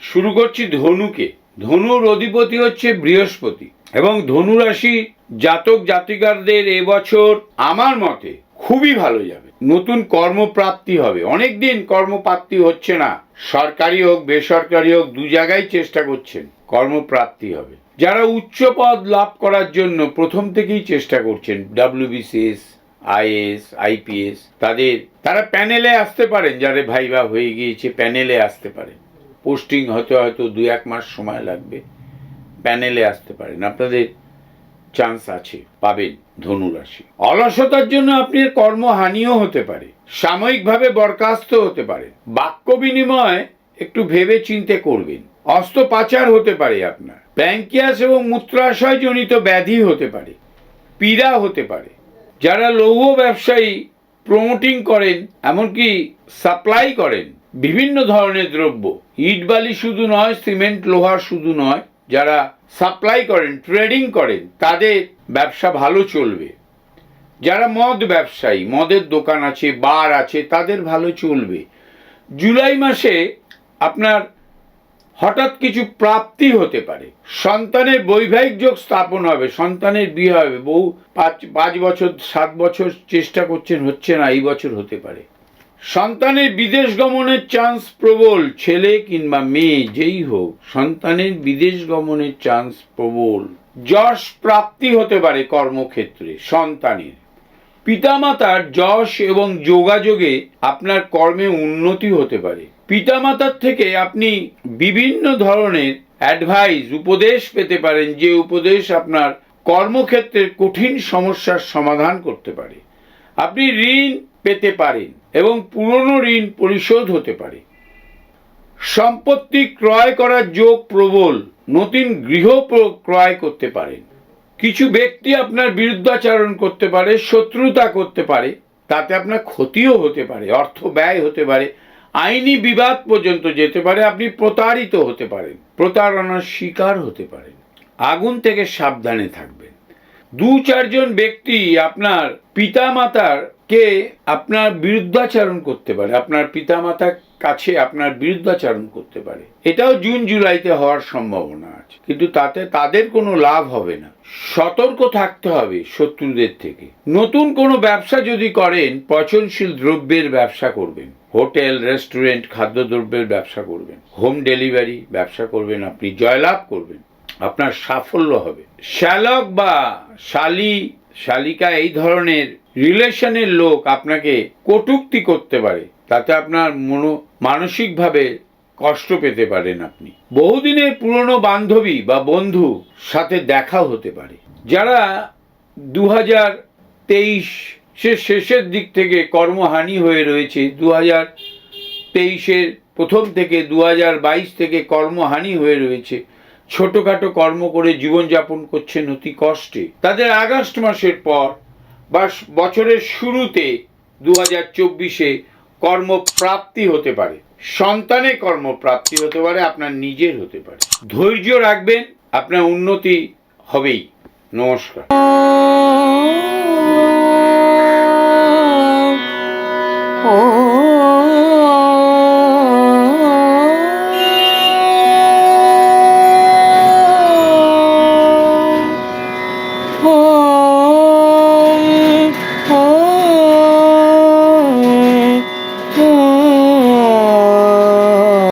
শুরু করছি ধনুকে। ধনুর অধিপতি হচ্ছে বৃহস্পতি এবং ধনু রাশি জাতক জাতিকারদের এবছর আমার মতে খুবই ভালো যাবে। নতুন কর্মপ্রাপ্তি হবে। অনেক দিন কর্মপ্রাপ্তি হচ্ছে না। সরকারি হোক, বেসরকারি হোক, দু জায়গায় চেষ্টা করছেন। কর্মপ্রাপ্তি হবে। যারা উচ্চ পদ লাভ করার জন্য প্রথম থেকেই চেষ্টা করছেন ডাব্লিউবিসিএস আইএস আইপিএস তাদের, তারা প্যানেলে আসতে পারেন। যারা ভাইবা হয়ে গিয়েছে, প্যানেলে আসতে পারেন। পোস্টিং হয়তো হয়তো দু এক মাস সময় লাগবে। প্যানেলে আসতে পারেন। আপনাদের চান্স আছে, পাবেন ধনুরাশি অলসতার জন্য আপনার কর্মহানিও হতে পারে। সাময়িকভাবে বরখাস্ত হতে পারে। বাক্য বিনিময় একটু ভেবে চিন্তে করবেন। অস্ত্রোপাচার হতে পারে আপনার। প্যাঙ্কিয়াস এবং মূত্রাশয় জনিত ব্যাধি হতে পারে। পীড়া হতে পারে। যারা লৌহ ব্যবসায়ী প্রমোটিং করেন, এমনকি সাপ্লাই করেন বিভিন্ন ধরনের দ্রব্য। ইট বালি শুধু নয়, সিমেন্ট, লোহা শুধু নয়, যারা সাপ্লাই করেন, ট্রেডিং করেন, তাদের ব্যবসা ভালো চলবে। যারা মদ ব্যবসায়ী, মদের দোকান আছে, বার আছে, তাদের ভালো চলবে। জুলাই মাসে আপনার হঠাৎ কিছু প্রাপ্তি হতে পারে। সন্তানের বৈবাহিক যোগ স্থাপন হবে, সন্তানের বিয়ে হবে। বহু পাঁচ পাঁচ বছর, সাত বছর চেষ্টা করছেন, হচ্ছে না, এই বছর হতে পারে। সন্তানের বিদেশ গমনের চান্স প্রবল, ছেলে কিংবা মেয়ে, যেই হোক, সন্তানের বিদেশ গমনের চান্স প্রবল। যশ প্রাপ্তি হতে পারে কর্মক্ষেত্রে, সন্তানের। পিতামাতার যশ এবং যোগাযোগে আপনার কর্মে উন্নতি হতে পারে। পিতামাতার থেকে আপনি বিভিন্ন ধরনের অ্যাডভাইস, উপদেশ পেতে পারেন, যে উপদেশ আপনার কর্মক্ষেত্রের কঠিন সমস্যার সমাধান করতে পারে। আপনি ঋণ পেতে পারেন এবং পুরনো ঋণ পরিশোধ হতে পারে। সম্পত্তি ক্রয় করার যোগ প্রবল, নতুন গৃহ ক্রয় করতে পারেন। কিছু ব্যক্তি আপনার বিরুদ্ধাচরণ করতে পারে, শত্রুতা করতে পারে, তাতে আপনার ক্ষতিও হতে পারে, অর্থ ব্যয় হতে পারে, আইনি বিবাদ পর্যন্ত যেতে পারে, আপনি প্রতারিত হতে পারেন, প্রতারণার শিকার হতে পারেন। আগুন থেকে সাবধানে থাকবেন। দু চারজন ব্যক্তি আপনার পিতামাতার কে আপনার বিরুদ্ধাচরণ করতে পারে, আপনার পিতামাতার কাছে আপনার বিরুদ্ধাচরণ করতে পারে। এটাও জুন জুলাইতে হওয়ার সম্ভাবনা আছে। কিন্তু তাতে তাদের কোনো লাভ হবে না। সতর্ক থাকতে হবে শত্রুদের থেকে। নতুন কোনো ব্যবসা যদি করেন, পচনশীল দ্রব্যের ব্যবসা করবেন। হোটেল, রেস্টুরেন্ট, খাদ্যদ্রব্যের ব্যবসা করবেন। হোম ডেলিভারি ব্যবসা করবেন, আপনি জয়লাভ করবেন। আপনার সাফল্য হবে। শ্যালক বা শালি শালিকা এই ধরনের রিলেশনের লোক আপনাকে কটূক্তি করতে পারে, তাতে আপনার মনো, মানসিকভাবে কষ্ট পেতে পারেন আপনি। বহুদিনের পুরনো বান্ধবী বা বন্ধু সাথে দেখা হতে পারে। যারা দু হাজার তেইশ শেষের দিক থেকে কর্মহানি হয়ে রয়েছে দু হাজার তেইশের প্রথম থেকে দু হাজার বাইশ থেকে কর্মহানি হয়ে রয়েছে ছোটোখাটো কর্ম করে জীবনযাপন করছেন অতি কষ্টে। তাদের আগস্ট মাসের পর বা বছরের শুরুতে দু হাজার চব্বিশে কর্মপ্রাপ্তি হতে পারে। সন্তানের কর্মপ্রাপ্তি হতে পারে, আপনার নিজের হতে পারে। ধৈর্য রাখবেন, আপনার উন্নতি হবেই। নমস্কার। ॐ